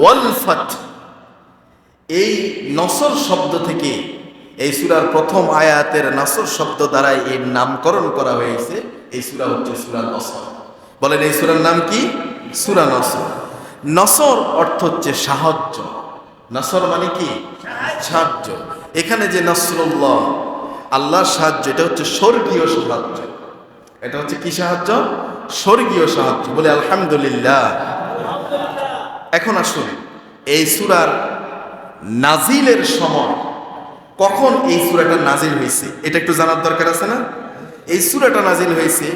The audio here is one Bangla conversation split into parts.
ওয়াল এই নসর শব্দ থেকে এই সুরার প্রথম আয়াতের নাসর শব্দ দ্বারাই এর নামকরণ করা হয়েছে। এই সুরা হচ্ছে সুরা নসর। বলেন, এই সুরার নাম কি? সুরা নসর। নসর অর্থ হচ্ছে সাহায্য। নসর মানে কি? সাহায্য। এখানে যে নসরুল্লাহ, আল্লাহর সাহায্য, এটা হচ্ছে স্বর্গীয় সাহায্য। এটা হচ্ছে কি সাহায্য? স্বর্গীয় সাহায্য। বলে, আলহামদুলিল্লাহ। এখন আসুন, এই সুরার নাজিলের সময় কখন এই সুরাটা নাজিল হয়েছে? এটা একটু জানার দরকার আছে না? এই সুরাটা নাজিল হয়েছে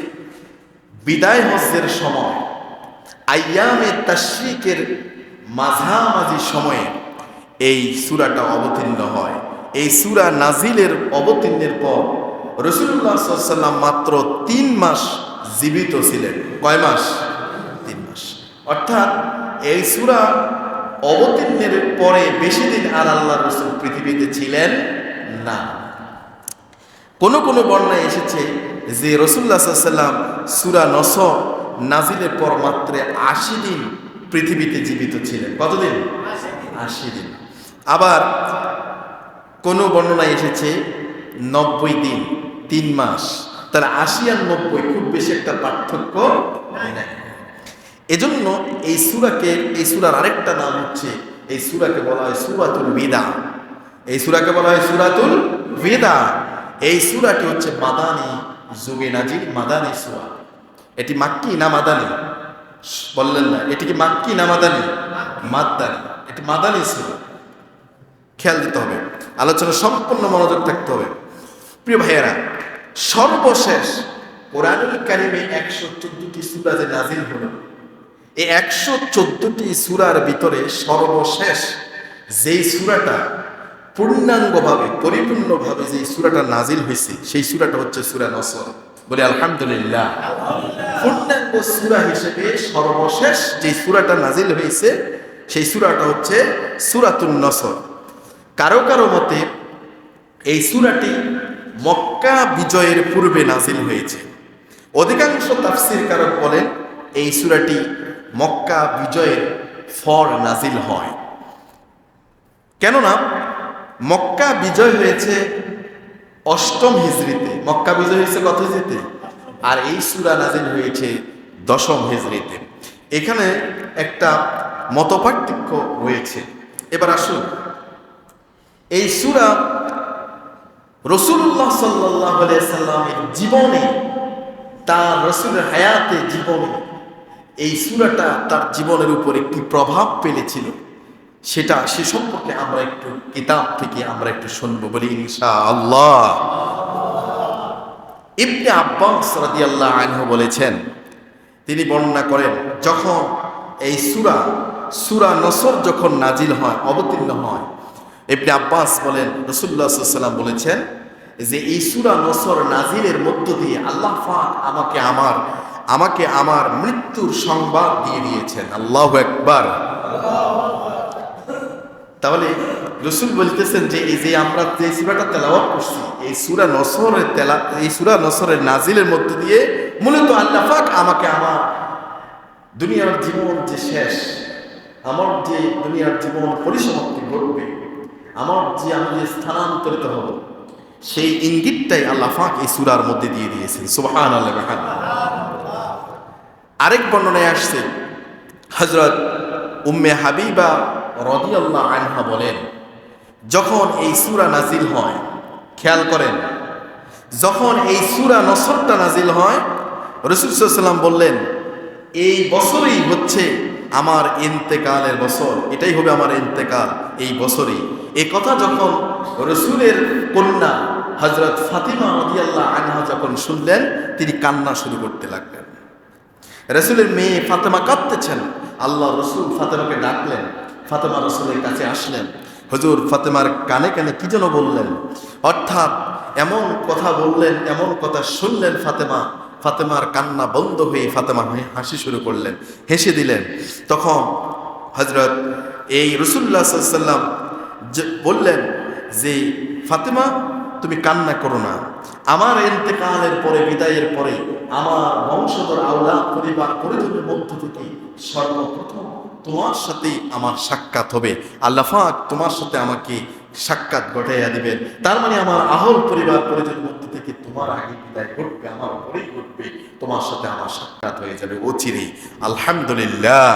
বিদায় হজ্জের সময়, আয়ামে তাশরিকের মাঝামাঝি সময়ে এই সুরাটা অবতীর্ণ হয়। এই সুরা নাজিলের অবতীর্ণের পর রসুল্লাহ সাল্লাম মাত্র তিন মাস জীবিত ছিলেন। কয় মাস? তিন মাস। অর্থাৎ এই সুরা অবতীর্ণের পরে বেশি দিন আর আল্লাহ রসুল পৃথিবীতে ছিলেন না। কোন কোন বর্ণায় এসেছে যে রসুল্লাহ সাল্লাম সুরা নস নাজিলের পর মাত্র আশি দিন পৃথিবীতে জীবিত ছিলেন। কতদিন? আশি দিন। আবার কোন বর্ণনায় এসেছে নব্বই দিন, তিন মাস। তার আশি আর নব্বই খুব বেশি একটা পার্থক্য এজন্য এই সুরাকে, এই সুরার আরেকটা নাম হচ্ছে, এই সুরাকে বলা হয় সুরাতুল বিদা। এই সুরাকে বলা হয় সুরাতুল বেদা। এই সুরাটি হচ্ছে মাদানি যুগে নাজির মাদানি সুরা। এটি মাক্কি না মাদানি? বললেন না, এটি কি মাক্কি না মাদানি? মাদানি এটি মাদানি সুরা। খেয়াল দিতে হবে। আলোচনা সম্পূর্ণ মনোযোগ থাকতে হবে। প্রিয় ভাইয়েরা সর্বশেষ কোরআনুল কারিমে একশো চোদ্দটি সুরা যে নাজিল হলো, এই একশো চোদ্দটি সুরার ভিতরে সর্বশেষ যেই সুরাটা পূর্ণাঙ্গভাবে, পরিপূর্ণভাবে যেই সুরাটা নাজিল হয়েছে, সেই সুরাটা হচ্ছে সুরা নসর। বলে আলহামদুলিল্লাহ। পূর্ণাঙ্গ সুরা হিসেবে সর্বশেষ যে সুরাটা নাজিল হয়েছে, সেই সুরাটা হচ্ছে সুরাতুন নসর। কারও কারও মতে এই সুরাটি মক্কা বিজয়ের পূর্বে নাজিল হয়েছে। অধিকাংশ তাফসির কারক বলেন, এই সুরাটি মক্কা বিজয়ের ফর নাজিল হয়। কেননা, মক্কা বিজয় হয়েছে অষ্টম হিজড়িতে। মক্কা বিজয় হয়েছে কত হিজড়িতে? আর এই সুরা নাজিল হয়েছে দশম হিজড়িতে। এখানে একটা মতপার্থক্য রয়েছে। এবার আসুন, এই সুরা রসুল্লাহ সাল্লাহ সাল্লামের জীবনে, তার রসুলের হায়াতে জীবনে, এই সুরাটা তার জীবনের উপরে কি প্রভাব ফেলেছিল। সেটা সে সম্পর্কে আমরা একটু কিতাব থেকে আমরা একটু শুনব বলি ইনশা আল্লাহ ইবনে আব্বাস আল্লাহ আনহু বলেছেন, তিনি বর্ণনা করেন, যখন এই সুরা সুরা নসর যখন নাজিল হয়, অবতীর্ণ হয় ইবনে আব্বাস বলেন রসুল্লাহ সাল্লাম বলেছেন যে, এই সুরা নসর নাজিলের মধ্য দিয়ে আল্লাহ পাক আমাকে আমার আমাকে আমার মৃত্যুর সংবাদ দিয়ে দিয়েছেন। আল্লাহ একবার তাহলে রসুল বলতেছেন যে, এই যে আমরা যে সুরাটা তেলাওয়াত করছি, এই সুরা নসরের তেলা, এই সুরা নসরের নাজিলের মধ্য দিয়ে মূলত আল্লাহ পাক আমাকে আমার দুনিয়ার জীবন যে শেষ, আমার যে দুনিয়ার জীবন পরিসমাপ্তি ঘটবে আমার যে আমি যে স্থানান্তরিত হব, সেই ইঙ্গিতটাই আল্লাহ পাক এই সুরার মধ্যে দিয়ে দিয়েছেন। সুবহান আল্লাহ আরেক বর্ণনায় আসছে হজরত উম্মে হাবিবা রদি আল্লাহ আনহা বলেন, যখন এই সুরা নাজিল হয়, খেয়াল করেন, যখন এই সুরা নসরটা নাজিল হয়, রসুল সাল্লাম বললেন, এই বছরই হচ্ছে আমার ইন্তেকালের বছর, এটাই হবে আমার ইন্তেকাল, এই বছরই। এই কথা যখন রসুলের কন্যা হজরত ফাতিমা রদিয়াল্লাহ আনহা যখন শুনলেন, তিনি কান্না শুরু করতে লাগলেন। রসুলের মেয়ে ফাতেমা কাঁদতেছেন আল্লাহ রসুল ফাতেমাকে ডাকলেন, ফাতেমা রসুলের কাছে আসলেন। হজুর, ফাতেমার কানে কানে কি যেন বললেন। অর্থাৎ এমন কথা বললেন, এমন কথা শুনলেন ফাতেমা ফাতেমার কান্না বন্ধ হয়ে ফাতেমা হাসি শুরু করলেন, হেসে দিলেন। তখন হজরত এই রসুল্লাহ সাল্লাম বললেন যে, ফাতেমা, তুমি কান্না করো না। আমার এতেকালের পরে, বিদায়ের পরে আমার বংশধর আওলা পরিবার পরিজনের মধ্য থেকে সর্বপ্রথম তোমার সাথেই আমার সাক্ষাৎ হবে। আল্লাহাক তোমার সাথে আমাকে সাক্ষাৎ ঘটাইয়া দিবেন। তার মানে আমার আহল পরিবার পরিজনের মধ্য বিদায় আমার পরেই ঘটবে। তোমার সাথে আমার সাক্ষাৎ হয়ে যাবে অচিরে আলহামদুলিল্লাহ।